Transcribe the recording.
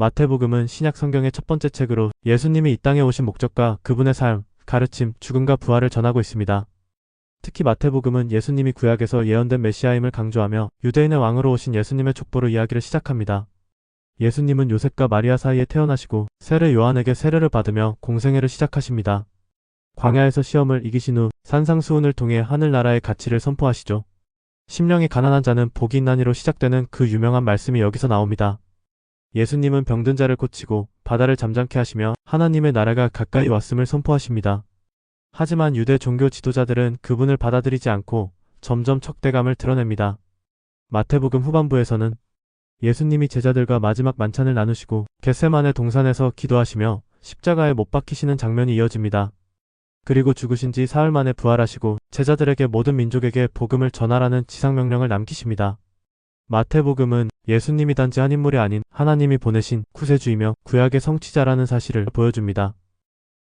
마태복음은 신약 성경의 첫 번째 책으로 예수님이 이 땅에 오신 목적과 그분의 삶, 가르침, 죽음과 부활을 전하고 있습니다. 특히 마태복음은 예수님이 구약에서 예언된 메시아임을 강조하며 유대인의 왕으로 오신 예수님의 족보로 이야기를 시작합니다. 예수님은 요셉과 마리아 사이에 태어나시고 세례 요한에게 세례를 받으며 공생애를 시작하십니다. 광야에서 시험을 이기신 후 산상수훈을 통해 하늘나라의 가치를 선포하시죠. 심령이 가난한 자는 복이 있나니로 시작되는 그 유명한 말씀이 여기서 나옵니다. 예수님은 병든 자를 고치고 바다를 잠잠케 하시며 하나님의 나라가 가까이 왔음을 선포하십니다. 하지만 유대 종교 지도자들은 그분을 받아들이지 않고 점점 척대감을 드러냅니다. 마태복음 후반부에서는 예수님이 제자들과 마지막 만찬을 나누시고 겟세만의 동산에서 기도하시며 십자가에 못 박히시는 장면이 이어집니다. 그리고 죽으신 지 사흘 만에 부활하시고 제자들에게 모든 민족에게 복음을 전하라는 지상명령을 남기십니다. 마태복음은 예수님이 단지 한 인물이 아닌 하나님이 보내신 구세주이며 구약의 성취자라는 사실을 보여줍니다.